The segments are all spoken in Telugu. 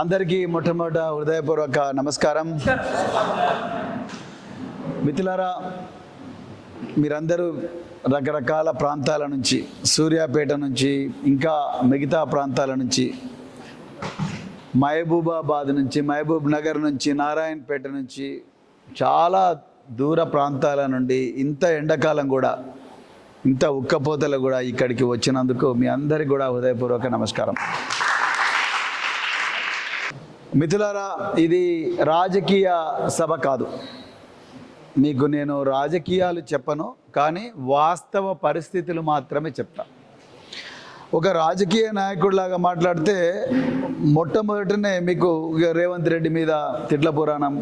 అందరికీ మొట్టమొదట హృదయపూర్వక నమస్కారం. మిత్రులారా మీరందరూ రకరకాల ప్రాంతాల నుంచి సూర్యాపేట నుంచి ఇంకా మిగతా ప్రాంతాల నుంచి మహబూబాబాద్ నుంచి మహబూబ్ నగర్ నుంచి నారాయణపేట నుంచి చాలా దూర ప్రాంతాల నుండి ఇంత ఎండాకాలం కూడా ఇంత ఉక్కపోతలు కూడా ఇక్కడికి వచ్చినందుకు మీ అందరికి కూడా హృదయపూర్వక నమస్కారం. మిథులారా ఇది రాజకీయ సభ కాదు. మీకు నేను రాజకీయాలు చెప్పను కానీ వాస్తవ పరిస్థితులు మాత్రమే చెప్తా. ఒక రాజకీయ నాయకుడిలాగా మాట్లాడితే మొట్టమొదటనే మీకు రేవంత్ రెడ్డి మీద తిట్ల పురాణం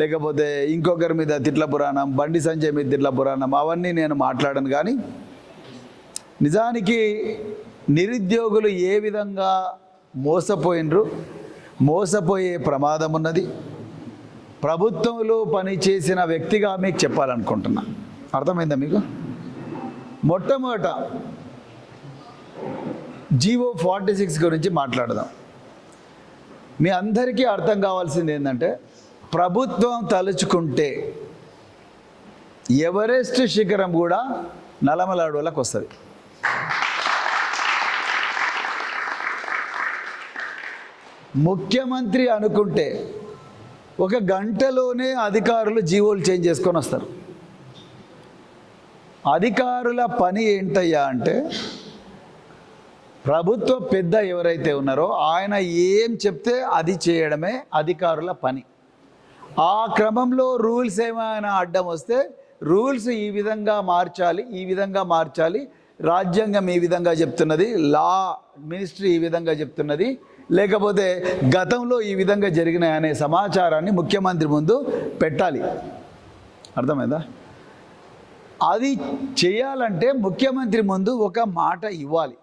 లేకపోతే ఇంకొకరి మీద తిట్ల పురాణం బండి సంజయ్ మీద తిట్ల పురాణం అవన్నీ నేను మాట్లాడను కానీ నిజానికి నిరుద్యోగులు ఏ విధంగా మోసపోయినరు మోసపోయే ప్రమాదం ఉన్నది. ప్రభుత్వంలో పనిచేసిన వ్యక్తిగా మీకు చెప్పాలనుకుంటున్నా. అర్థమైందా మీకు? మొట్టమొదట జీవో ఫార్టీ సిక్స్ గురించి మాట్లాడదాం. మీ అందరికీ అర్థం కావాల్సింది ఏంటంటే ప్రభుత్వం తలుచుకుంటే ఎవరెస్ట్ శిఖరం కూడా నలమల అడవులకు వస్తుంది. ముఖ్యమంత్రి అనుకుంటే ఒక గంటలోనే అధికారులు జీవోలు చేంజ్ చేసుకొని వస్తారు. అధికారుల పని ఏంటయ్యా అంటే ప్రభుత్వ పెద్ద ఎవరైతే ఉన్నారో ఆయన ఏం చెప్తే అది చేయడమే అధికారుల పని. ఆ క్రమంలో రూల్స్ ఏమైనా అడ్డం వస్తే రూల్స్ ఈ విధంగా మార్చాలి ఈ విధంగా మార్చాలి రాజ్యాంగం ఈ విధంగా చెప్తున్నది లా మినిస్ట్రీ ఈ విధంగా చెప్తున్నది లేకపోతే గతంలో ఈ విధంగా జరిగినాయి అనే సమాచారాన్ని ముఖ్యమంత్రి ముందు పెట్టాలి. అర్థమైందా? అది చేయాలంటే ముఖ్యమంత్రి ముందు ఒక మాట ఇవ్వాలి.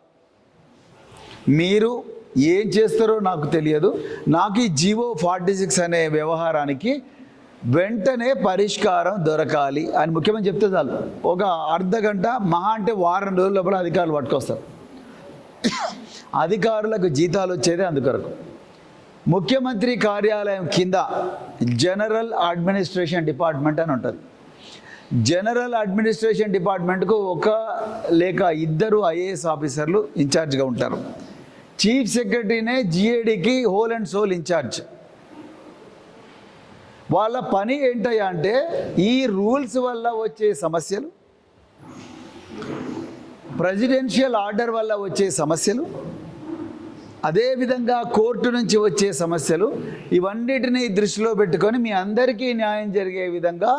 మీరు ఏం చేస్తారో నాకు తెలియదు. నాకు ఈ జీవో ఫార్టీ సిక్స్ అనే వ్యవహారానికి వెంటనే పరిష్కారం దొరకాలి అని ముఖ్యమంత్రి చెప్తే చాలు. ఒక అర్ధ గంట మహా అంటే వారం రోజుల లోపల అధికారులు పట్టుకొస్తారు. అధికారులకు జీతాలు వచ్చేది అందుకొరకు. ముఖ్యమంత్రి కార్యాలయం కింద జనరల్ అడ్మినిస్ట్రేషన్ డిపార్ట్మెంట్ అని ఉంటుంది. జనరల్ అడ్మినిస్ట్రేషన్ డిపార్ట్మెంట్కు ఒక లేక ఇద్దరు ఐఏఎస్ ఆఫీసర్లు ఇన్ఛార్జ్గా ఉంటారు. చీఫ్ సెక్రటరీనే జిఏడికి హోల్ అండ్ సోల్ ఇన్ఛార్జ్. వాళ్ళ పని ఏంటయ్యా అంటే ఈ రూల్స్ వల్ల వచ్చే సమస్యలు ప్రెసిడెన్షియల్ ఆర్డర్ వల్ల వచ్చే సమస్యలు అదేవిధంగా కోర్టు నుంచి వచ్చే సమస్యలు ఇవన్నిటిని దృష్టిలో పెట్టుకొని మీ అందరికీ న్యాయం జరిగే విధంగా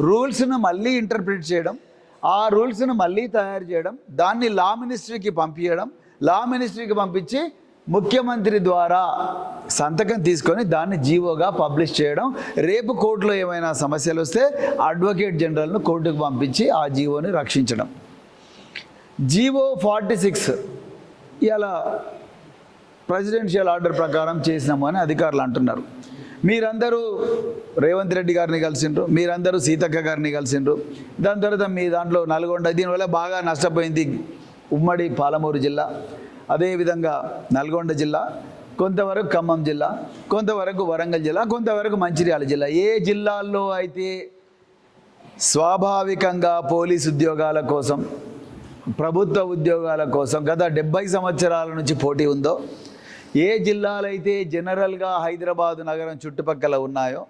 రూల్స్ను మళ్ళీ ఇంటర్ప్రిట్ చేయడం ఆ రూల్స్ను మళ్ళీ తయారు చేయడం దాన్ని లా మినిస్ట్రీకి పంపించడం లా మినిస్ట్రీకి పంపించి ముఖ్యమంత్రి ద్వారా సంతకం తీసుకొని దాన్ని జీవోగా పబ్లిష్ చేయడం రేపు కోర్టులో ఏమైనా సమస్యలు వస్తే అడ్వకేట్ జనరల్ను కోర్టుకు పంపించి ఆ జీవోని రక్షించడం. జీవో ఫార్టీ సిక్స్ ఇలా ప్రెసిడెన్షియల్ ఆర్డర్ ప్రకారం చేసినాము అని అధికారులు అంటున్నారు. మీరందరూ రేవంత్ రెడ్డి గారిని కలిసిండ్రు మీరందరూ సీతక్క గారిని కలిసిండ్రు. దాని తర్వాత మీ దాంట్లో నల్గొండ దీనివల్ల బాగా నష్టపోయింది ఉమ్మడి పాలమూరు జిల్లా అదేవిధంగా నల్గొండ జిల్లా కొంతవరకు ఖమ్మం జిల్లా కొంతవరకు వరంగల్ జిల్లా కొంతవరకు మంచిర్యాల జిల్లా. ఏ జిల్లాల్లో అయితే స్వాభావికంగా పోలీస్ ఉద్యోగాల కోసం ప్రభుత్వ ఉద్యోగాల కోసం గత డెబ్బై సంవత్సరాల నుంచి పోటీ ఉందో ఏ జిల్లాలైతే జనరల్గా హైదరాబాదు నగరం చుట్టుపక్కల ఉన్నాయో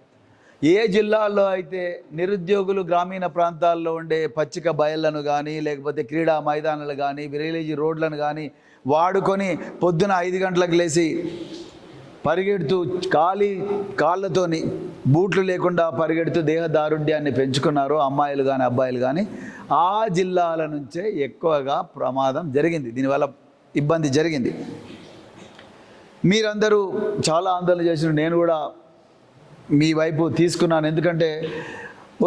ఏ జిల్లాల్లో అయితే నిరుద్యోగులు గ్రామీణ ప్రాంతాల్లో ఉండే పచ్చిక బయళ్ళను కానీ లేకపోతే క్రీడా మైదానాలు కానీ విలేజ్ రోడ్లను కానీ వాడుకొని పొద్దున ఐదు గంటలకు లేచి పరిగెడుతూ ఖాళీ కాళ్ళతోని బూట్లు లేకుండా పరిగెడుతూ దేహ దారుఢ్యాన్ని పెంచుకున్నారు అమ్మాయిలు కానీ అబ్బాయిలు కానీ ఆ జిల్లాల నుంచే ఎక్కువగా ప్రమాదం జరిగింది. దీనివల్ల ఇబ్బంది జరిగింది. మీరందరూ చాలా ఆందోళన చేసిన నేను కూడా మీ వైపు తీసుకున్నాను. ఎందుకంటే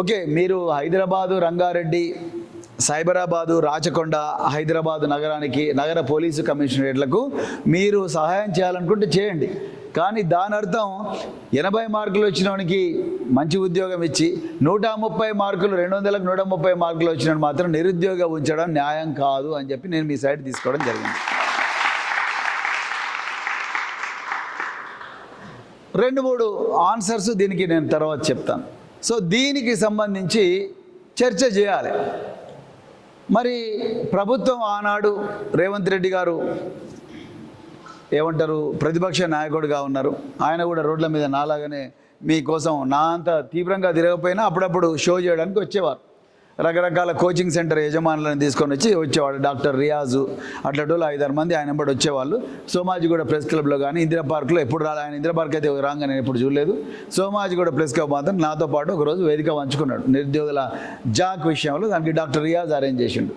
ఓకే మీరు హైదరాబాదు రంగారెడ్డి సైబరాబాదు రాచకొండ హైదరాబాదు నగరానికి నగర పోలీసు కమిషనరేట్లకు మీరు సహాయం చేయాలనుకుంటే చేయండి. కానీ దాని అర్థం ఎనభై మార్కులు వచ్చినవానికి మంచి ఉద్యోగం ఇచ్చి నూట ముప్పై మార్కులు రెండు వందలకు నూట ముప్పై మార్కులు వచ్చిన మాత్రం నిరుద్యోగ ఉంచడం న్యాయం కాదు అని చెప్పి నేను మీ సైడ్ తీసుకోవడం జరిగింది. రెండు మూడు ఆన్సర్స్ దీనికి నేను తర్వాత చెప్తాను. సో దీనికి సంబంధించి చర్చ చేయాలి. మరి ప్రభుత్వం ఆనాడు రేవంత్ రెడ్డి గారు ఏమంటారు? ప్రతిపక్ష నాయకుడిగా ఉన్నారు. ఆయన కూడా రోడ్ల మీద నాలాగానే మీకోసం నా అంత తీవ్రంగా తిరగకపోయినా అప్పుడప్పుడు షో చేయడానికి వచ్చేవారు. రకరకాల కోచింగ్ సెంటర్ యజమానులను తీసుకొని వచ్చి వచ్చేవాడు డాక్టర్ రియాజు అట్లాంటి ఐదారు మంది ఆయన బట్టి వచ్చేవాళ్ళు. సోమాజిగూడ ప్రెస్ క్లబ్లో కానీ ఇందిరా పార్క్లో ఎప్పుడు రాలే. ఆయన ఇందిరా పార్క్ అయితే రాగా నేను ఎప్పుడు చూడలేదు. సోమాజిగూడ ప్రెస్ క్లబ్ మాత్రం నాతో పాటు ఒకరోజు వేదిక పంచుకున్నాడు. నిరుద్యోగుల జాక్ విషయంలో దానికి డాక్టర్ రియాజ్ అరేంజ్ చేసిండు.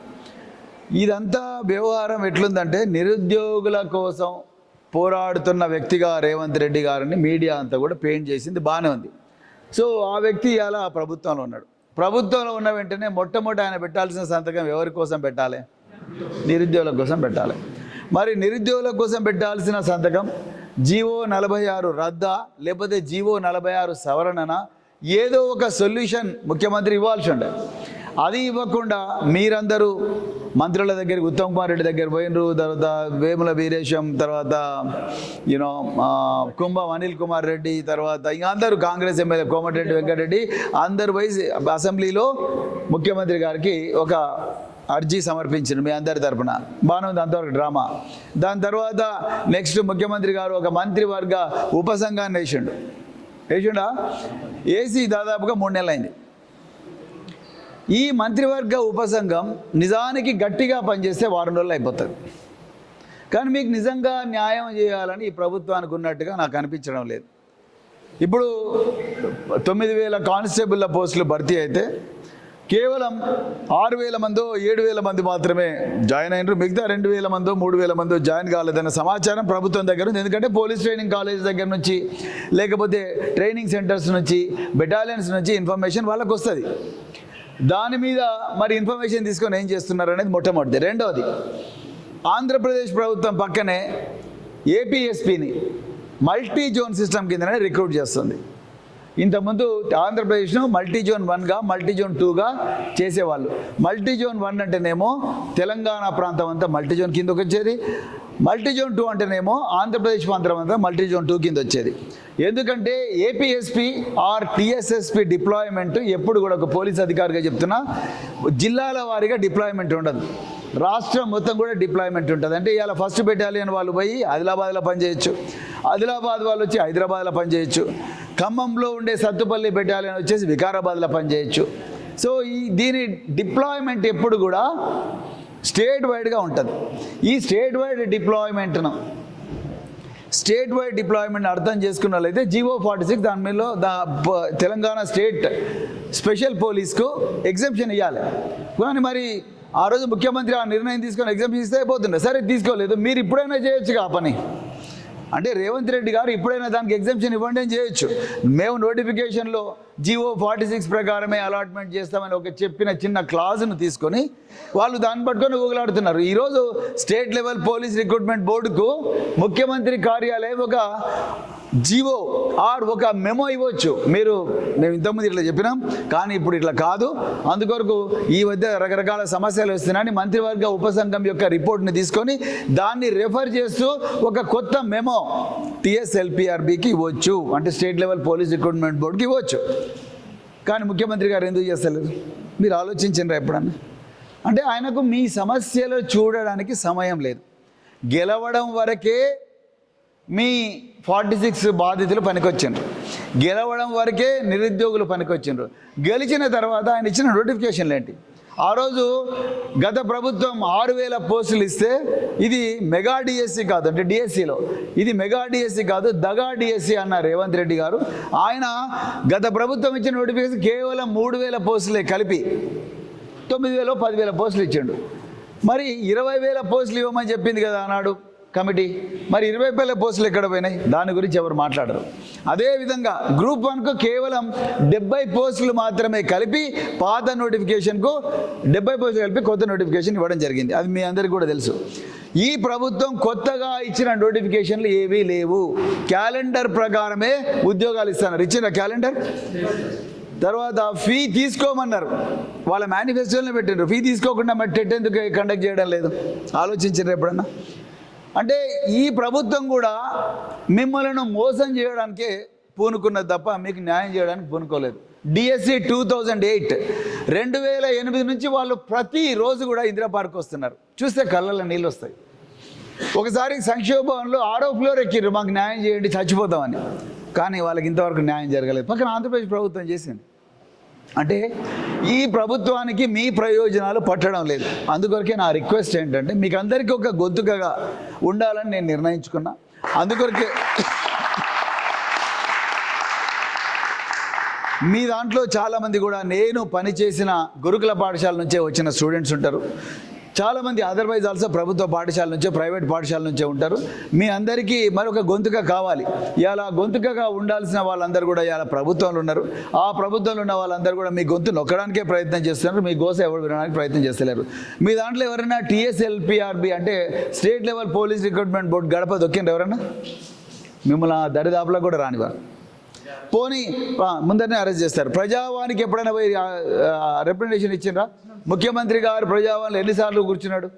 ఇదంతా వ్యవహారం ఎట్లుందంటే నిరుద్యోగుల కోసం పోరాడుతున్న వ్యక్తిగా రేవంత్ రెడ్డి గారిని మీడియా అంతా కూడా పెయింట్ చేసింది బాగానే ఉంది. సో ఆ వ్యక్తి ఇలా ప్రభుత్వంలో ఉన్నాడు? ప్రభుత్వంలో ఉన్న వెంటనే మొట్టమొదటి ఆయన పెట్టాల్సిన సంతకం ఎవరి కోసం పెట్టాలి? నిరుద్యోగుల కోసం పెట్టాలి. మరి నిరుద్యోగుల కోసం పెట్టాల్సిన సంతకం జీవో నలభై ఆరు రద్దా లేకపోతే జీవో నలభై ఆరు సవరణన ఏదో ఒక సొల్యూషన్ ముఖ్యమంత్రి ఇవ్వాల్సి ఉండే. అది ఇవ్వకుండా మీరందరూ మంత్రుల దగ్గరికి ఉత్తమ్ కుమార్ రెడ్డి దగ్గర పోయినరు తర్వాత వేముల వీరేశం తర్వాత యూనో కుంభం అనిల్ కుమార్ రెడ్డి తర్వాత ఇంకా అందరూ కాంగ్రెస్ ఎమ్మెల్యే కోమటిరెడ్డి వెంకటరెడ్డి అందరు పోయి అసెంబ్లీలో ముఖ్యమంత్రి గారికి ఒక అర్జీ సమర్పించిండు మీ అందరి తరపున. బాగానే ఉంది అంతవరకు డ్రామా. దాని తర్వాత నెక్స్ట్ ముఖ్యమంత్రి గారు ఒక మంత్రివర్గ ఉపసంఘాన్ని వేసిండు. వేసిండా? వేసి దాదాపుగా మూడు నెలలు అయింది ఈ మంత్రివర్గ ఉపసంఘం నిజానికి గట్టిగా పనిచేస్తే వారం రోజులు అయిపోతుంది. కానీ మీకు నిజంగా న్యాయం చేయాలని ఈ ప్రభుత్వానికి ఉన్నట్టుగా నాకు అనిపించడం లేదు. ఇప్పుడు తొమ్మిది వేల కానిస్టేబుల్ల పోస్టులు భర్తీ అయితే కేవలం ఆరు వేల మందో ఏడు వేల మంది మాత్రమే జాయిన్ అయినరు. మిగతా రెండు వేల మందో మూడు వేల మందో జాయిన్ కాలేదన్న సమాచారం ప్రభుత్వం దగ్గర ఉంది. ఎందుకంటే పోలీస్ ట్రైనింగ్ కాలేజ్ దగ్గర నుంచి లేకపోతే ట్రైనింగ్ సెంటర్స్ నుంచి బెటాలియన్స్ నుంచి ఇన్ఫర్మేషన్ వాళ్ళకు వస్తుంది దాని మీద మరి ఇన్ఫర్మేషన్ తీసుకొని ఏం చేస్తున్నారు అనేది మొట్టమొదటిది రెండవది ఆంధ్రప్రదేశ్ ప్రభుత్వం పక్కనే ఏపీఎస్పిని మల్టీ జోన్ సిస్టమ్ కిందనే రిక్రూట్ చేస్తుంది. ఇంతకుముందు ఆంధ్రప్రదేశ్ను మల్టీ జోన్ వన్గా మల్టీ జోన్ టూగా చేసేవాళ్ళు. మల్టీ జోన్ వన్ అంటేనేమో తెలంగాణ ప్రాంతం అంతా మల్టీ జోన్ కిందకి వచ్చేది మల్టీ జోన్ టూ అంటేనేమో ఆంధ్రప్రదేశ్ ప్రాంతం అంతా మల్టీ జోన్ టూ కింద వచ్చేది. ఎందుకంటే ఏపీఎస్పి ఆర్ టిఎస్ఎస్పి డిప్లాయ్మెంట్ ఎప్పుడు కూడా ఒక పోలీస్ అధికారిగా చెప్తున్నా జిల్లాల వారీగా డిప్లాయ్మెంట్ ఉండదు. రాష్ట్రం మొత్తం కూడా డిప్లాయ్మెంట్ ఉంటుంది. అంటే ఇవాళ ఫస్ట్ బెటాలియన్ వాళ్ళు పోయి ఆదిలాబాద్లో పనిచేయచ్చు. ఆదిలాబాద్ వాళ్ళు వచ్చి హైదరాబాద్లో పనిచేయచ్చు. ఖమ్మంలో ఉండే సత్తుపల్లి బెటాలియన్ వచ్చేసి వికారాబాద్లో పనిచేయచ్చు. సో ఈ దీని డిప్లాయ్మెంట్ ఎప్పుడు కూడా స్టేట్ వైడ్గా ఉంటుంది. ఈ స్టేట్ వైడ్ డిప్లాయ్మెంట్ను స్టేట్ వైడ్ డిప్లాయ్మెంట్ అర్థం చేసుకున్న వాళ్ళైతే జీవో ఫార్టీ సిక్స్ దాని మీద దా తెలంగాణ స్టేట్ స్పెషల్ పోలీస్కు ఎగ్జంప్షన్ ఇవ్వాలి కానీ మరి ఆ రోజు ముఖ్యమంత్రి ఆ నిర్ణయం తీసుకొని ఎగ్జంప్షన్ ఇస్తే అయిపోతుండే. సరే తీసుకోలేదు. మీరు ఇప్పుడైనా చేయొచ్చు ఆ పని. అంటే రేవంత్ రెడ్డి గారు ఇప్పుడైనా దానికి ఎగ్జామ్షన్ ఇవ్వండి అని చేయొచ్చు. మేము నోటిఫికేషన్లో జీవో ఫార్టీ సిక్స్ ప్రకారమే అలాట్మెంట్ చేస్తామని ఒక చెప్పిన చిన్న క్లాజ్ను తీసుకొని వాళ్ళు దాన్ని పట్టుకొని ఊగలాడుతున్నారు. ఈరోజు స్టేట్ లెవెల్ పోలీస్ రిక్రూట్మెంట్ బోర్డుకు ముఖ్యమంత్రి కార్యాలయం ఒక జీవో ఆర్ ఒక మెమో ఇవ్వచ్చు. మీరు మేము ఇంతకుముందు ఇట్లా చెప్పినాం కానీ ఇప్పుడు ఇట్లా కాదు. అందుకొరకు ఈ మధ్య రకరకాల సమస్యలు వస్తున్నాయని మంత్రివర్గ ఉపసంఘం యొక్క రిపోర్ట్ని తీసుకొని దాన్ని రెఫర్ చేస్తూ ఒక కొత్త మెమో టిఎస్ఎల్పిఆర్బికి ఇవ్వచ్చు. అంటే స్టేట్ లెవెల్ పోలీస్ రిక్రూట్మెంట్ బోర్డుకి ఇవ్వచ్చు. కానీ ముఖ్యమంత్రి గారు ఎందుకు చేస్తలేరు మీరు ఆలోచించండి ఎప్పుడన్నా. అంటే ఆయనకు మీ సమస్యలు చూడడానికి సమయం లేదు. గెలవడం వరకే మీ ఫార్టీ సిక్స్ బాధితులు పనికొచ్చిండ్రు. గెలవడం వరకే నిరుద్యోగులు పనికొచ్చిండ్రు. గెలిచిన తర్వాత ఆయన ఇచ్చిన నోటిఫికేషన్లు ఏంటి? ఆ రోజు గత ప్రభుత్వం ఆరు వేల పోస్టులు ఇస్తే ఇది మెగా డిఎస్సి కాదు అంటే డిఎస్సిలో. ఇది మెగా డిఎస్సి కాదు దగా డిఎస్సి అన్న రేవంత్ రెడ్డి గారు. ఆయన గత ప్రభుత్వం ఇచ్చిన నోటిఫికేషన్ కేవలం మూడు వేల పోస్టులే కలిపి తొమ్మిది వేలు పదివేల పోస్టులు ఇచ్చిండు. మరి ఇరవై వేల పోస్టులు ఇవ్వమని చెప్పింది కదా అన్నాడు కమిటీ. మరి ఇరవై వేల పోస్టులు ఎక్కడ పోయినాయి? దాని గురించి ఎవరు మాట్లాడరు. అదేవిధంగా గ్రూప్ వన్కు కేవలం డెబ్బై పోస్టులు మాత్రమే కలిపి పాత నోటిఫికేషన్కు డెబ్బై పోస్టులు కలిపి కొత్త నోటిఫికేషన్ ఇవ్వడం జరిగింది. అది మీ అందరికీ కూడా తెలుసు. ఈ ప్రభుత్వం కొత్తగా ఇచ్చిన నోటిఫికేషన్లు ఏవీ లేవు. క్యాలెండర్ ప్రకారమే ఉద్యోగాలు ఇస్తున్నారు. ఇచ్చిన క్యాలెండర్? తర్వాత ఫీ తీసుకోమన్నారు. వాళ్ళ మేనిఫెస్టోలో పెట్టిండ్రు. ఫీ తీసుకోకుండా మరి టెట్ ఎందుకు కండక్ట్ చేయడం లేదు? ఆలోచించారు ఎప్పుడన్నా? అంటే ఈ ప్రభుత్వం కూడా మిమ్మల్ని మోసం చేయడానికే పూనుకున్నది తప్ప మీకు న్యాయం చేయడానికి పూనుకోలేదు. డిఎస్సి టూ థౌజండ్ ఎయిట్ రెండు వేల ఎనిమిది నుంచి వాళ్ళు ప్రతిరోజు కూడా ఇందిరా పార్క్ వస్తున్నారు. చూస్తే కళ్ళల్లో నీళ్ళు వస్తాయి. ఒకసారి సంక్షోభంలో ఆరో ఫ్లోర్ ఎక్కిర్రు మాకు న్యాయం చేయండి చచ్చిపోతామని. కానీ వాళ్ళకి ఇంతవరకు న్యాయం జరగలేదు. పక్కన ఆంధ్రప్రదేశ్ ప్రభుత్వం చేసింది. అంటే ఈ ప్రభుత్వానికి మీ ప్రయోజనాలు పట్టడం లేదు. అందుకొరకే నా రిక్వెస్ట్ ఏంటంటే మీకు అందరికీ ఒక గొంతుకగా ఉండాలని నేను నిర్ణయించుకున్నా. అందుకొరకే మీ దాంట్లో చాలామంది కూడా నేను పనిచేసిన గురుకుల పాఠశాల నుంచే వచ్చిన స్టూడెంట్స్ ఉంటారు. చాలామంది అదర్వైజ్ ఆల్సో ప్రభుత్వ పాఠశాల నుంచే ప్రైవేట్ పాఠశాల నుంచే ఉంటారు. మీ అందరికీ మరొక గొంతుక కావాలి. ఇలా గొంతుకగా ఉండాల్సిన వాళ్ళందరూ కూడా ఇలా ప్రభుత్వంలో ఉన్నారు. ఆ ప్రభుత్వంలో ఉన్న వాళ్ళందరూ కూడా మీ గొంతు నొక్కడానికే ప్రయత్నం చేస్తున్నారు. మీ గోస ఎవరు వినడానికి ప్రయత్నం చేస్తలేరు. మీ దాంట్లో ఎవరైనా టీఎస్ఎల్పిఆర్బి అంటే state level police recruitment board గడప దొక్కిండ్రు ఎవరన్నా? మిమ్మల్ని ఆ దరిదాపులో కూడా రానివారు పోనీ ముందరనే అరెస్ట్ చేస్తారు. ప్రజావానికి ఎప్పుడైనా పోయి రిప్రజెంటేషన్ ఇచ్చిండ్రా? ముఖ్యమంత్రి గారు ప్రజావాణిలో ఎన్నిసార్లు కూర్చున్నాడు?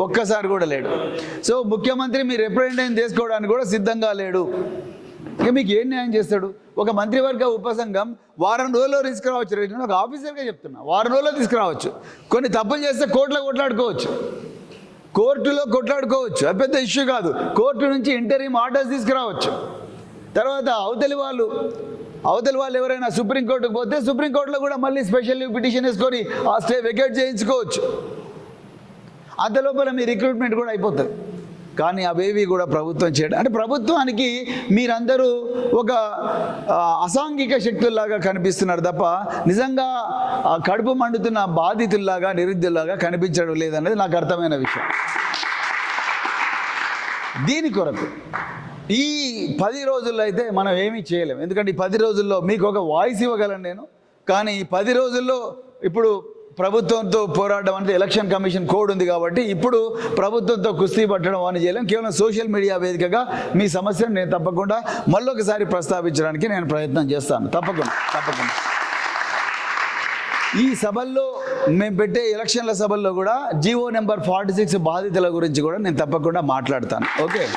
ఒక్కసారి కూడా లేడు. సో ముఖ్యమంత్రి మీ రిప్రజెంటేషన్ చేసుకోవడానికి కూడా సిద్ధంగా లేడు. ఇక మీకు ఏం న్యాయం చేస్తాడు? ఒక మంత్రివర్గ ఉపసంఘం వారం రోజుల్లో తీసుకురావచ్చు. నేను ఒక ఆఫీసర్గా చెప్తున్నా. వారం రోజుల్లో తీసుకురావచ్చు. కొన్ని తప్పులు చేస్తే కోర్టులో కొట్లాడుకోవచ్చు. కోర్టులో కొట్లాడుకోవచ్చు. అది పెద్ద ఇష్యూ కాదు. కోర్టు నుంచి ఇంటర్వ్యూ ఆర్డర్స్ తీసుకురావచ్చు. తర్వాత అవతలి వాళ్ళు అవతలి వాళ్ళు ఎవరైనా సుప్రీంకోర్టుకు పోతే సుప్రీంకోర్టులో కూడా మళ్ళీ స్పెషల్ పిటిషన్ వేసుకొని ఆ స్టే వెకేట్ చేయించుకోవచ్చు. అంత లోపల మీ రిక్రూట్మెంట్ కూడా అయిపోతుంది. కానీ అవేవి కూడా ప్రభుత్వం చేయడం అంటే ప్రభుత్వానికి మీరందరూ ఒక అసాంఘిక శక్తుల్లాగా కనిపిస్తున్నారు తప్ప నిజంగా కడుపు మండుతున్న బాధితుల్లాగా నిరుద్యుల్లాగా కనిపించడం లేదనేది నాకు అర్థమైన విషయం. దీని కొరకు ఈ పది రోజుల్లో అయితే మనం ఏమీ చేయలేం. ఎందుకంటే ఈ పది రోజుల్లో మీకు ఒక వాయిస్ ఇవ్వగలను నేను. కానీ ఈ పది రోజుల్లో ఇప్పుడు ప్రభుత్వంతో పోరాడడం అంటే ఎలక్షన్ కమిషన్ కోడ్ ఉంది కాబట్టి ఇప్పుడు ప్రభుత్వంతో కుస్తీ పట్టడం అని చేయలేం. కేవలం సోషల్ మీడియా వేదికగా మీ సమస్యను నేను తప్పకుండా మళ్ళొకసారి ప్రస్తావించడానికి నేను ప్రయత్నం చేస్తాను. తప్పకుండా తప్పకుండా. ఈ సభల్లో మేము పెట్టే ఎలక్షన్ల సభల్లో కూడా జీవో నెంబర్ ఫార్టీ సిక్స్ బాధితుల గురించి కూడా నేను తప్పకుండా మాట్లాడతాను. ఓకే?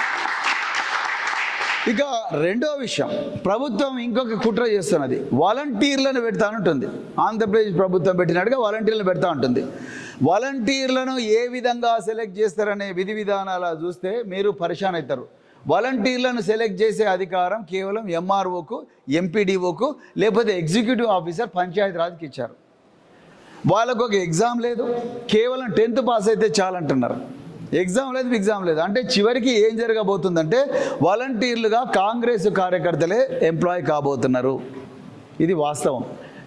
ఇక రెండో విషయం ప్రభుత్వం ఇంకొక కుట్ర చేస్తున్నది. వాలంటీర్లను పెడతా ఉంటుంది. ఆంధ్రప్రదేశ్ ప్రభుత్వం పెట్టినట్టుగా వాలంటీర్లను పెడతా ఉంటుంది. వాలంటీర్లను ఏ విధంగా సెలెక్ట్ చేస్తారనే విధి విధానాల చూస్తే మీరు పరిశాన్ అవుతారు. వాలంటీర్లను సెలెక్ట్ చేసే అధికారం కేవలం ఎంఆర్ఓకు ఎంపీడీఓకు లేకపోతే ఎగ్జిక్యూటివ్ ఆఫీసర్ పంచాయతీరాజ్కి ఇచ్చారు. వాళ్ళకు ఒక ఎగ్జామ్ లేదు. కేవలం టెన్త్ పాస్ అయితే చాలంటున్నారు. ఎగ్జామ్ లేదు ఎగ్జామ్ లేదు. అంటే చివరికి ఏం జరగబోతుందంటే వాలంటీర్లుగా కాంగ్రెస్ కార్యకర్తలే ఎంప్లాయ్ కాబోతున్నారు. ఇది వాస్తవం.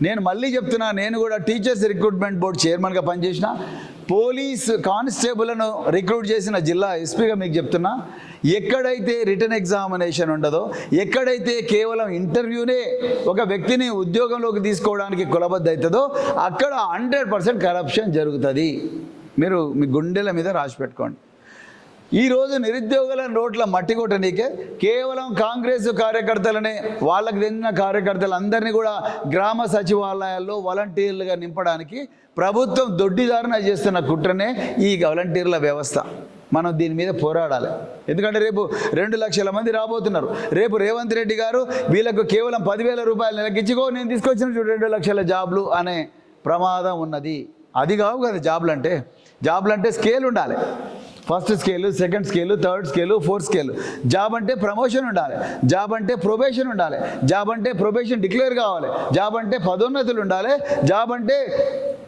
నేను మళ్ళీ చెప్తున్నా నేను కూడా టీచర్స్ రిక్రూట్మెంట్ బోర్డు చైర్మన్గా పనిచేసిన పోలీస్ కానిస్టేబుల్ను రిక్రూట్ చేసిన జిల్లా ఎస్పీగా మీకు చెప్తున్నా ఎక్కడైతే రిటర్న్ ఎగ్జామినేషన్ ఉండదో ఎక్కడైతే కేవలం ఇంటర్వ్యూనే ఒక వ్యక్తిని ఉద్యోగంలోకి తీసుకోవడానికి కులబద్ద అవుతుందో అక్కడ హండ్రెడ్ పర్సెంట్ కరప్షన్ జరుగుతుంది. మీరు మీ గుండెల మీద రాసి పెట్టుకోండి. ఈరోజు నిరుద్యోగుల నోట్ల మట్టి కొట్టనీకే కేవలం కాంగ్రెస్ కార్యకర్తలనే వాళ్ళకి చెందిన కార్యకర్తలందరినీ కూడా గ్రామ సచివాలయాల్లో వాలంటీర్లుగా నింపడానికి ప్రభుత్వం దొడ్డిదారణ చేస్తున్న కుట్రనే ఈ వాలంటీర్ల వ్యవస్థ. మనం దీని మీద పోరాడాలి. ఎందుకంటే రేపు రెండు లక్షల మంది రాబోతున్నారు. రేపు రేవంత్ రెడ్డి గారు వీళ్ళకు కేవలం పదివేల రూపాయలు నెలకిచ్చిగో నేను తీసుకొచ్చిన రెండు లక్షల జాబ్లు అనే ప్రమాదం ఉన్నది. అది కావు కదా జాబ్లు అంటే జాబ్లు అంటే స్కేల్ ఉండాలి. First scale second scale third scale fourth scale job అంటే ప్రమోషన్ ఉండాలి. జాబ్ అంటే ప్రొబేషన్ ఉండాలి. జాబ్ అంటే ప్రొబేషన్ డిక్లేర్ కావాలి. జాబ్ అంటే పదోన్నతులు ఉండాలి. జాబ్ అంటే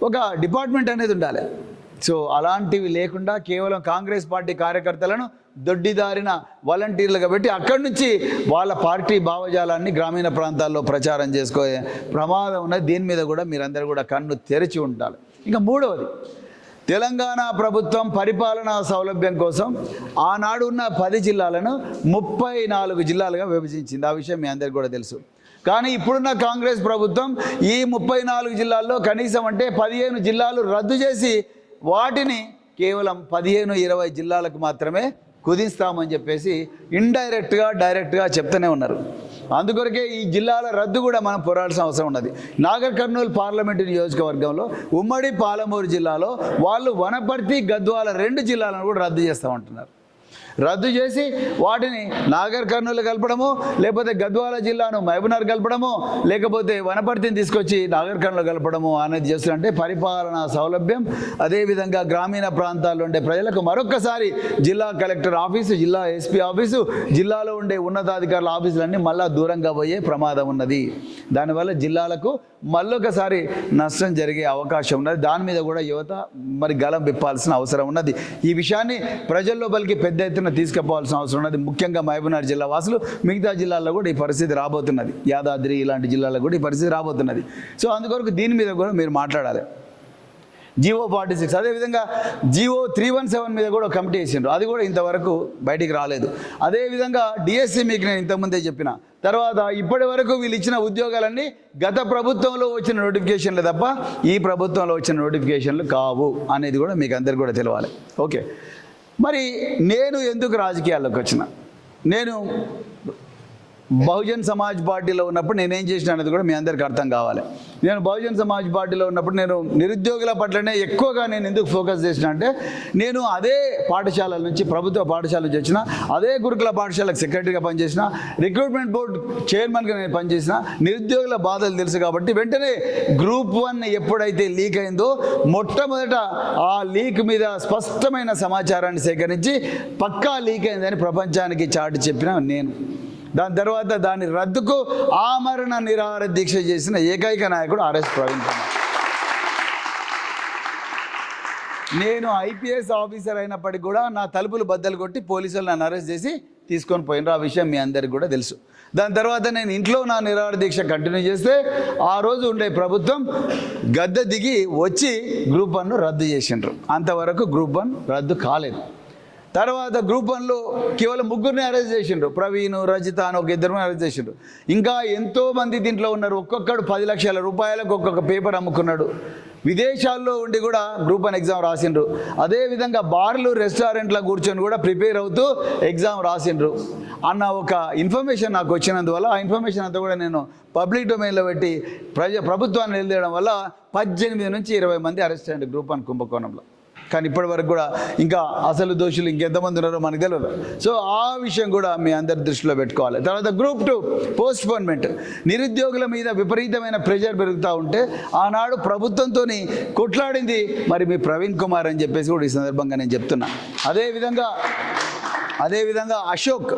ఒక డిపార్ట్మెంట్ అనేది ఉండాలి. సో అలాంటివి లేకుండా కేవలం కాంగ్రెస్ పార్టీ కార్యకర్తలను దొడ్డిదారిన వాలంటీర్లుగా పెట్టి అక్కడి నుంచి వాళ్ళ పార్టీ భావజాలాన్ని గ్రామీణ ప్రాంతాల్లో ప్రచారం చేసుకోే ప్రమాదం ఉన్నది. దీని మీద కూడా మీరందరూ కూడా కన్ను తెరిచి ఉండాలి. ఇంకా మూడవది తెలంగాణ ప్రభుత్వం పరిపాలనా సౌలభ్యం కోసం ఆనాడు ఉన్న పది జిల్లాలను ముప్పై నాలుగు జిల్లాలుగా విభజించింది. ఆ విషయం మీ అందరికీ కూడా తెలుసు. కానీ ఇప్పుడున్న కాంగ్రెస్ ప్రభుత్వం ఈ ముప్పై నాలుగు జిల్లాల్లో కనీసం అంటే పదిహేను జిల్లాలు రద్దు చేసి వాటిని కేవలం పదిహేను ఇరవై జిల్లాలకు మాత్రమే కుదిస్తామని చెప్పేసి ఇండైరెక్ట్గా డైరెక్ట్గా చెప్తూనే ఉన్నారు. అందుకొరకే ఈ జిల్లాల రద్దు కూడా మనం పోరాడాల్సిన అవసరం ఉన్నది. నాగర్ కర్నూలు పార్లమెంటు నియోజకవర్గంలో ఉమ్మడి పాలమూరు జిల్లాలో వాళ్ళు వనపర్తి గద్వాల రెండు జిల్లాలను కూడా రద్దు చేస్తామంటున్నారు రద్దు చేసి వాటిని నాగర్ కర్నూలు కలపడము లేకపోతే గద్వాల జిల్లాను మహబూబ్నగర్ కలపడము లేకపోతే వనపర్తిని తీసుకొచ్చి నాగర్ కర్నూలు కలపడము అనేది చేస్తుంటే పరిపాలనా సౌలభ్యం. అదేవిధంగా గ్రామీణ ప్రాంతాల్లో ఉండే ప్రజలకు మరొకసారి జిల్లా కలెక్టర్ ఆఫీసు జిల్లా ఎస్పీ ఆఫీసు జిల్లాలో ఉండే ఉన్నతాధికారుల ఆఫీసులన్నీ మళ్ళా దూరంగా పోయే ప్రమాదం ఉన్నది. దానివల్ల జిల్లాలకు మళ్ళొకసారి నష్టం జరిగే అవకాశం ఉన్నది. దాని మీద కూడా యువత మరి గలం విప్పాల్సిన అవసరం ఉన్నది. ఈ విషయాన్ని ప్రజల్లోపలికి పెద్ద ఎత్తున తీసుకుపోవాల్సిన అవసరం ఉన్నది. ముఖ్యంగా మహబూబ్నగర్ జిల్లా వాసులు మిగతా జిల్లాల్లో కూడా ఈ పరిస్థితి రాబోతున్నది. యాదాద్రి ఇలాంటి జిల్లాల్లో కూడా ఈ పరిస్థితి రాబోతున్నది. సో అందుకొరకు దీని మీద కూడా మీరు మాట్లాడాలి. జివో ఫార్టీ సిక్స్ అదేవిధంగా జివో త్రీ వన్ సెవెన్ మీద కూడా ఒక కమిటీ వేసిండ్రు. అది కూడా ఇంతవరకు బయటికి రాలేదు. అదేవిధంగా డిఎస్సి మీకు నేను ఇంతకుముందే చెప్పిన. తర్వాత ఇప్పటి వరకు వీళ్ళు ఇచ్చిన ఉద్యోగాలన్నీ గత ప్రభుత్వంలో వచ్చిన నోటిఫికేషన్లు తప్ప ఈ ప్రభుత్వంలో వచ్చిన నోటిఫికేషన్లు కావు అనేది కూడా మీకు అందరికీ కూడా తెలవాలి ఓకే. మరి నేను ఎందుకు రాజకీయాల్లోకి వచ్చిన? నేను బహుజన్ సమాజ్ పార్టీలో ఉన్నప్పుడు నేనేం చేసిన అనేది కూడా మీ అందరికీ అర్థం కావాలి. నేను బహుజన్ సమాజ్ పార్టీలో ఉన్నప్పుడు నేను నిరుద్యోగుల పట్లనే ఎక్కువగా నేను ఎందుకు ఫోకస్ చేసిన అంటే నేను అదే పాఠశాలల నుంచి ప్రభుత్వ పాఠశాల నుంచి వచ్చిన అదే గురుకుల పాఠశాలకు సెక్రటరీగా పనిచేసిన రిక్రూట్మెంట్ బోర్డు చైర్మన్గా నేను పనిచేసిన నిరుద్యోగుల బాధలు తెలుసు కాబట్టి వెంటనే గ్రూప్ వన్ ఎప్పుడైతే లీక్ అయిందో మొట్టమొదట ఆ లీక్ మీద స్పష్టమైన సమాచారాన్ని సేకరించి పక్కా లీక్ అయిందని ప్రపంచానికి చాటి చెప్పిన నేను. దాని తర్వాత దాని రద్దుకు ఆమరణ నిరాహార దీక్ష చేసిన ఏకైక నాయకుడు ఆర్ఎస్ ప్రవీణ్ కుమార్. నేను ఐపీఎస్ ఆఫీసర్ అయినప్పటికీ కూడా నా తలుపులు బద్దలు కొట్టి పోలీసులు నన్ను అరెస్ట్ చేసి తీసుకొని పోయినారు. ఆ విషయం మీ అందరికి కూడా తెలుసు. దాని తర్వాత నేను ఇంట్లో నా నిరాహార దీక్ష కంటిన్యూ చేస్తే ఆ రోజు ఉండే ప్రభుత్వం గద్దె దిగి వచ్చి గ్రూప్ వన్ను రద్దు చేసిండ్రు. అంతవరకు గ్రూప్ వన్ రద్దు కాలేదు. తర్వాత గ్రూప్ వన్లో కేవలం ముగ్గురిని అరెస్ట్ చేసిండ్రు. ప్రవీణ్ రజిత అని ఒక ఇద్దరు అరెస్ట్ చేసిండ్రు. ఇంకా ఎంతో మంది దీంట్లో ఉన్నారు. ఒక్కొక్కడు పది లక్షల రూపాయలకు ఒక్కొక్క పేపర్ అమ్ముకున్నాడు. విదేశాల్లో ఉండి కూడా గ్రూప్ వన్ ఎగ్జామ్ రాసిండ్రు. అదేవిధంగా బార్లు రెస్టారెంట్లో కూర్చొని కూడా ప్రిపేర్ అవుతూ ఎగ్జామ్ రాసిండ్రు. అన్న ఒక ఇన్ఫర్మేషన్ నాకు వచ్చినందువల్ల ఆ ఇన్ఫర్మేషన్ అంతా కూడా నేను పబ్లిక్ డొమైన్లో పెట్టి ప్రజ ప్రభుత్వాన్ని నిలదీయడం వల్ల పద్దెనిమిది నుంచి ఇరవై మంది అరెస్ట్ అయ్యారు గ్రూప్ వన్ కుంభకోణంలో. కానీ ఇప్పటి వరకు కూడా ఇంకా అసలు దోషులు ఇంకెంతమంది ఉన్నారో మనకు తెలియదు సో ఆ విషయం కూడా మీ అందరి దృష్టిలో పెట్టుకోవాలి. తర్వాత గ్రూప్ టూ పోస్ట్ పోన్మెంట్ నిరుద్యోగుల మీద విపరీతమైన ప్రెషర్ పెరుగుతూ ఉంటే ఆనాడు ప్రభుత్వంతో కొట్లాడింది మరి మీ ప్రవీణ్ కుమార్ అని చెప్పేసి కూడా ఈ సందర్భంగా నేను చెప్తున్నా. అదేవిధంగా అదేవిధంగా అశోక్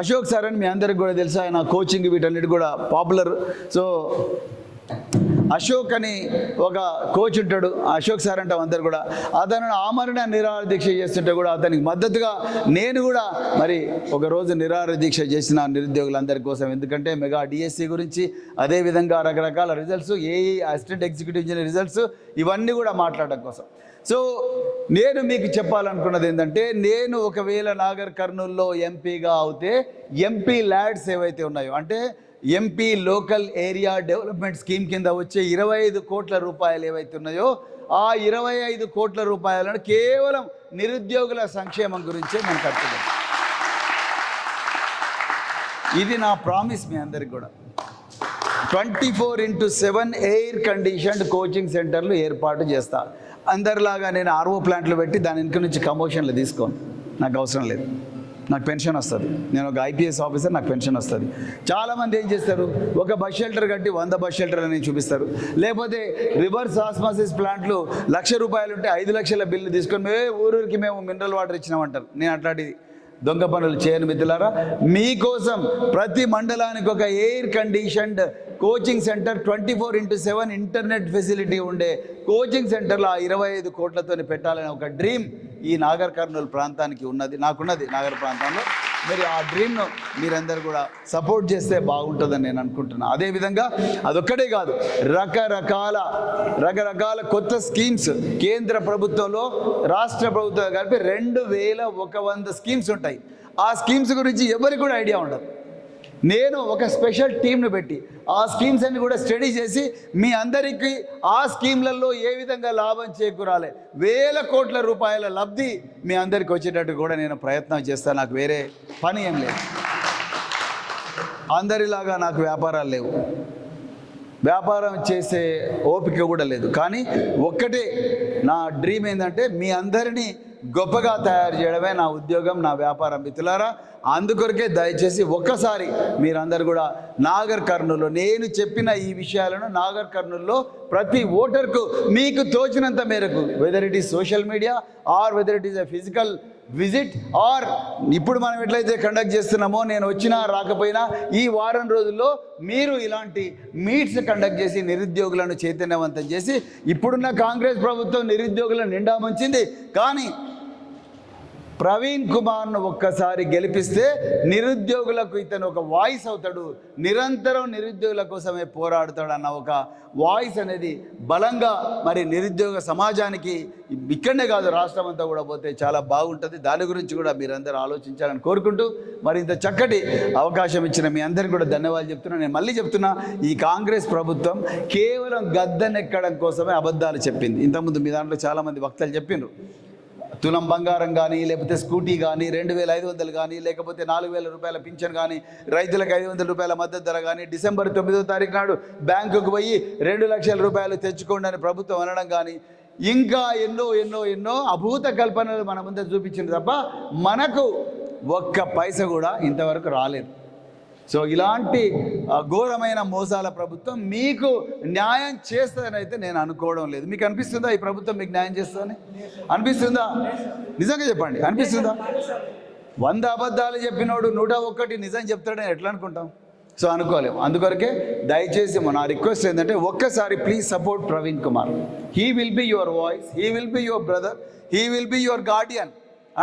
అశోక్ సార్ అని మీ అందరికి కూడా తెలుసు. ఆయన కోచింగ్ వీటన్నిటి కూడా పాపులర్ సో అశోక్ అని ఒక కోచ్ ఉంటాడు అశోక్ సార్ అంటాం అందరు కూడా. అతను ఆమరణ నిరాహార దీక్ష చేస్తుంటే కూడా అతనికి మద్దతుగా నేను కూడా మరి ఒక రోజు నిరాహార దీక్ష చేసిన నిరుద్యోగులందరి కోసం. ఎందుకంటే మెగా డిఎస్సి గురించి అదేవిధంగా రకరకాల రిజల్ట్స్ ఏ అసిస్టెంట్ ఎగ్జిక్యూటివ్ ఇంజనీర్ రిజల్ట్స్ ఇవన్నీ కూడా మాట్లాడడం కోసం. సో నేను మీకు చెప్పాలనుకున్నది ఏంటంటే నేను ఒకవేళ నాగర్ కర్నూల్లో ఎంపీగా అవుతే ఎంపీ ల్యాడ్స్ ఏవైతే ఉన్నాయో అంటే MP local area development scheme కింద వచ్చే ఇరవై ఐదు కోట్ల రూపాయలు ఏవైతే ఉన్నాయో ఆ ఇరవై ఐదు కోట్ల రూపాయలను కేవలం నిరుద్యోగుల సంక్షేమం గురించే నేను ఖర్చు ఇది నా ప్రామిస్ మీ అందరికి కూడా. Twenty four into seven air conditioned coaching సెంటర్లు ఏర్పాటు చేస్తా. అందరిలాగా నేను ఆర్ఓ ప్లాంట్లు పెట్టి దాని వెనుక నుంచి కమోషన్లు తీసుకోను. నాకు అవసరం లేదు. నాకు పెన్షన్ వస్తుంది. నేను ఒక ఐపీఎస్ ఆఫీసర్ నాకు పెన్షన్ వస్తుంది. చాలామంది ఏం చేస్తారు? ఒక బస్ షెల్టర్ కట్టి వంద బస్ షెల్టర్ అని చూపిస్తారు. లేకపోతే రివర్స్ ఆస్మాసిస్ ప్లాంట్లు లక్ష రూపాయలు ఉంటే ఐదు లక్షల బిల్లు తీసుకొని మే ఊరూరికి మేము మినరల్ వాటర్ ఇచ్చినామంటారు. నేను అట్లాంటిది దొంగ పనులు చేయని మిత్రులారా. మీకోసం ప్రతి మండలానికి ఒక air conditioned coaching centre twenty four into seven internet facility ఉండే కోచింగ్ సెంటర్లో ఆ ఇరవై ఐదు కోట్లతో పెట్టాలని ఒక డ్రీమ్ ఈ నాగర్ కర్నూలు ప్రాంతానికి ఉన్నది నాకున్నది నాగర్ ప్రాంతంలో. మరి ఆ డ్రీమ్ను మీరందరూ కూడా సపోర్ట్ చేస్తే బాగుంటుందని నేను అనుకుంటున్నాను అదేవిధంగా అదొక్కటే కాదు రకరకాల రకరకాల కొత్త స్కీమ్స్ కేంద్ర ప్రభుత్వంలో రాష్ట్ర ప్రభుత్వం కలిపి రెండు వేల ఒక వంద స్కీమ్స్ ఉంటాయి. ఆ స్కీమ్స్ గురించి ఎవరికి కూడా ఐడియా ఉండదు. నేను ఒక స్పెషల్ టీంను పెట్టి ఆ స్కీమ్స్ అన్ని కూడా స్టడీ చేసి మీ అందరికీ ఆ స్కీమ్లలో ఏ విధంగా లాభం చేకూరాలి? వేల కోట్ల రూపాయల లబ్ధి మీ అందరికి వచ్చేటట్టు కూడా నేను ప్రయత్నం చేస్తాను నాకు వేరే పని ఏం లేదు. అందరిలాగా నాకు వ్యాపారాలు లేవు. వ్యాపారం చేసే ఓపిక కూడా లేదు. కానీ ఒక్కటే నా డ్రీమ్ ఏంటంటే మీ అందరినీ గొప్పగా తయారు చేయడమే నా ఉద్యోగం నా వ్యాపారం మిత్రులారా. అందుకొరకే దయచేసి ఒక్కసారి మీరందరూ కూడా నాగర్ కర్నూలు నేను చెప్పిన ఈ విషయాలను నాగర్ కర్నూలులో ప్రతి ఓటర్కు మీకు తోచినంత మేరకు whether it is social media or whether it is a physical visit or ఇప్పుడు మనం ఎట్లయితే కండక్ట్ చేస్తున్నామో నేను వచ్చినా రాకపోయినా ఈ వారం రోజుల్లో మీరు ఇలాంటి మీట్స్ కండక్ట్ చేసి నిరుద్యోగులను చైతన్యవంతం చేసి ఇప్పుడున్న కాంగ్రెస్ ప్రభుత్వం నిరుద్యోగులను నిండా ముంచింది. కానీ ప్రవీణ్ కుమార్ను ఒక్కసారి గెలిపిస్తే నిరుద్యోగులకు ఇతను ఒక వాయిస్ అవుతాడు. నిరంతరం నిరుద్యోగుల కోసమే పోరాడుతాడు అన్న ఒక వాయిస్ అనేది బలంగా మరి నిరుద్యోగ సమాజానికి ఇక్కడనే కాదు రాష్ట్రం అంతా కూడా పోతే చాలా బాగుంటుంది. దాని గురించి కూడా మీరందరూ ఆలోచించాలని కోరుకుంటూ మరి ఇంత చక్కటి అవకాశం ఇచ్చిన మీ అందరికీ కూడా ధన్యవాదాలు చెప్తున్నా. నేను మళ్ళీ చెప్తున్నా ఈ కాంగ్రెస్ ప్రభుత్వం కేవలం గద్దెనెక్కడం కోసమే అబద్ధాలు చెప్పింది. ఇంతకుముందు మీ దాంట్లో చాలామంది వక్తలు చెప్పిండ్రు తులం బంగారం కానీ లేకపోతే స్కూటీ కానీ రెండు వేల ఐదు వందలు కానీ లేకపోతే నాలుగు వేల రూపాయల పింఛన్ కానీ రైతులకు ఐదు వందల రూపాయల మద్దతు ధర కానీ డిసెంబర్ తొమ్మిదో తారీఖు నాడు బ్యాంకుకు పోయి రెండు లక్షల రూపాయలు తెచ్చుకోండి అని ప్రభుత్వం అనడం కానీ ఇంకా ఎన్నో ఎన్నో ఎన్నో అభూత కల్పనలు మన ముందు చూపించింది తప్ప మనకు ఒక్క పైస కూడా ఇంతవరకు రాలేదు. సో ఇలాంటి ఘోరమైన మోసాల ప్రభుత్వం మీకు న్యాయం చేస్తుందనైతే నేను అనుకోవడం లేదు. మీకు అనిపిస్తుందా ఈ ప్రభుత్వం మీకు న్యాయం చేస్తుందని? అనిపిస్తుందా? నిజంగా చెప్పండి. అనిపిస్తుందా? వంద అబద్ధాలు చెప్పినోడు నూట ఒక్కటి నిజం చెప్తాడని ఎట్లా అనుకుంటాం? సో అనుకోలేము. అందుకొరకే దయచేసి మన రిక్వెస్ట్ ఏంటంటే ఒక్కసారి please support Praveen Kumar. He will be your voice he will be your brother he will be your guardian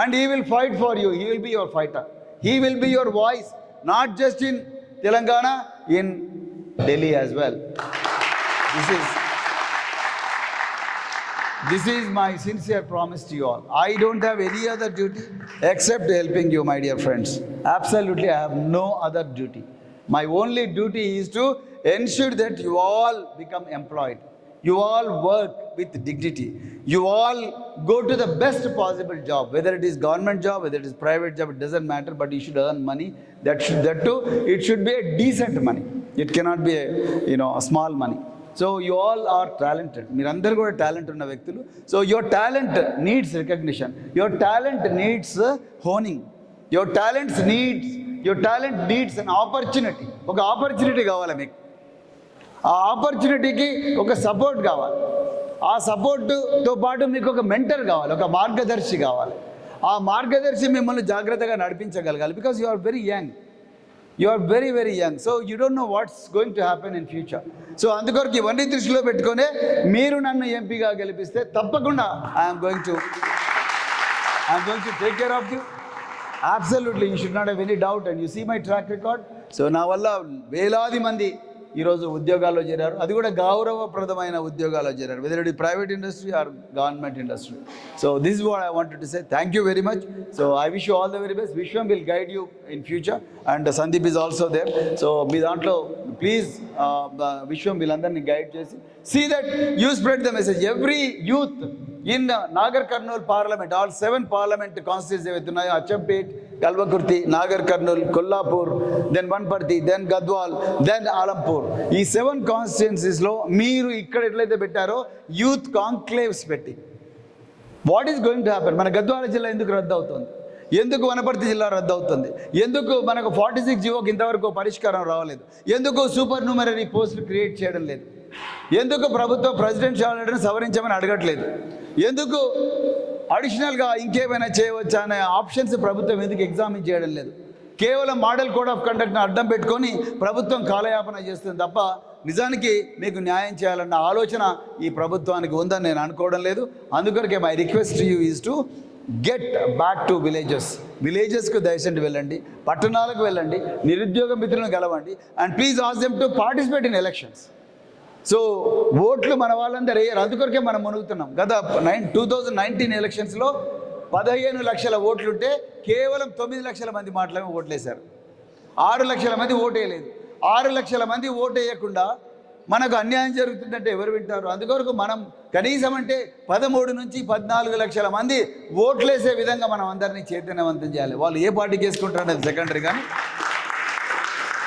and he will fight for you he will be your fighter he will be your voice not just in Telangana, in Delhi as well. This is, this is my sincere promise to you all. I don't have any other duty except helping you, my dear friends. Absolutely, I have no other duty. My only duty is to ensure that you all become employed. You all work with dignity you all go to the best possible job whether it is government job whether it is private job it doesn't matter but you should earn money that should that to it should be a decent money it cannot be you know small money so you all are talented మీరందరూ కూడా టాలెంట్ ఉన్న వ్యక్తులు so your talent needs recognition your talent needs honing your talents needs your talent needs and opportunity ఒక ఆపర్చునిటీ కావాలి మీకు ఆ ఆపర్చునిటీకి ఒక సపోర్ట్ కావాలి. ఆ సపోర్టుతో పాటు మీకు ఒక మెంటర్ కావాలి ఒక మార్గదర్శి కావాలి. ఆ మార్గదర్శి మిమ్మల్ని జాగ్రత్తగా నడిపించగలగాలి because you are very young you are very very young so you don't know what's going to happen in future so అందుకొరకు ఇవన్నీ దృష్టిలో పెట్టుకునే మీరు నన్ను ఎంపీగా గెలిపిస్తే తప్పకుండా I'm going to I'm going to take care of you absolutely you should not have any doubt and you see my track record so నా వల్ల వేలాది మంది ఈరోజు ఉద్యోగాల్లో చేరారు. అది కూడా గౌరవప్రదమైన ఉద్యోగాల్లో చేరారు. Whether it private industry or government industry so this what I want to say thank you very much so I wish you all the very best Vishwam will guide you in future and Sandeep is also there so మీ దాంట్లో ప్లీజ్ విశ్వం వీళ్ళందరినీ గైడ్ చేసి. See that you spread the message every youth in Nagar Kurnool parliament all seven parliament constituencies ఏవైతే ఉన్నాయో Achampet Kalwakurthy Nagar Kurnool Kollapur then Wanaparthy then Gadwal then Alampur. ఈ సెవెన్ కాన్స్టిట్యున్సీస్లో మీరు ఇక్కడ ఎట్లయితే పెట్టారో యూత్ కాంక్లేవ్స్ పెట్టి. What is going to happen మన గద్వాల జిల్లా ఎందుకు రద్దు అవుతుంది ఎందుకు వనపర్తి జిల్లా రద్దు అవుతుంది ఎందుకు మనకు ఫార్టీ సిక్స్ జీవోకి ఇంతవరకు పరిష్కారం రావలేదు? ఎందుకు సూపర్ న్యూమరీ పోస్టులు క్రియేట్ చేయడం లేదు? ఎందుకు ప్రభుత్వం ప్రెసిడెన్షియల్ ఆర్డర్ని సవరించమని అడగట్లేదు? ఎందుకు అడిషనల్గా ఇంకేమైనా చేయవచ్చా అనే ఆప్షన్స్ ప్రభుత్వం ఎందుకు ఎగ్జామిన్ చేయడం లేదు? కేవలం మోడల్ కోడ్ ఆఫ్ కండక్ట్ని అడ్డం పెట్టుకొని ప్రభుత్వం కాలయాపన చేస్తుంది తప్ప నిజానికి మీకు న్యాయం చేయాలన్న ఆలోచన ఈ ప్రభుత్వానికి ఉందని నేను అనుకోవడం లేదు. అందుకొరకే my request you is to get back to villages విలేజెస్కు దయచేసి వెళ్ళండి పట్టణాలకు వెళ్ళండి నిరుద్యోగ మిత్రులను గెలవండి and please ask them to participate in elections so ఓట్లు మన వాళ్ళందరూ వేయరు. అందుకొరకే మనం మునుగుతున్నాం. గత నైన్ టూ థౌజండ్ నైన్టీన్ ఎలక్షన్స్లో పదిహేను లక్షల ఓట్లుంటే కేవలం తొమ్మిది లక్షల మంది మాత్రమే ఓట్లేశారు. ఆరు లక్షల మంది ఓటేయలేదు. ఆరు లక్షల మంది ఓటేయకుండా మనకు అన్యాయం జరుగుతుందంటే ఎవరు వింటారు? అందుకొరకు మనం కనీసం అంటే పదమూడు నుంచి పద్నాలుగు లక్షల మంది ఓట్లేసే విధంగా మనం అందరినీ చైతన్యవంతం చేయాలి. వాళ్ళు ఏ పార్టీకి వేసుకుంటారు అనేది సెకండరీ కానీ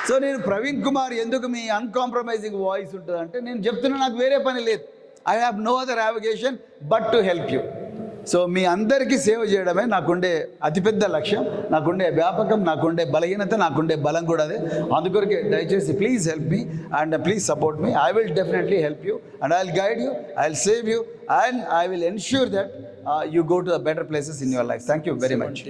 సో నేను ప్రవీణ్ కుమార్ ఎందుకు మీ అన్కాంప్రమైజింగ్ వాయిస్ ఉంటుంది అంటే నేను చెప్తున్నా నాకు వేరే పని లేదు. I have no other avocation but to help you so మీ అందరికీ సేవ చేయడమే నాకుండే అతిపెద్ద లక్ష్యం నాకుండే వ్యాపకం నాకుండే బలహీనత నాకుండే బలం కూడా అదే. అందుకొరకే దయచేసి please help me and please support me I will definitely help you and I will guide you I will save you and I will ensure that you go to the better places in your life thank you very much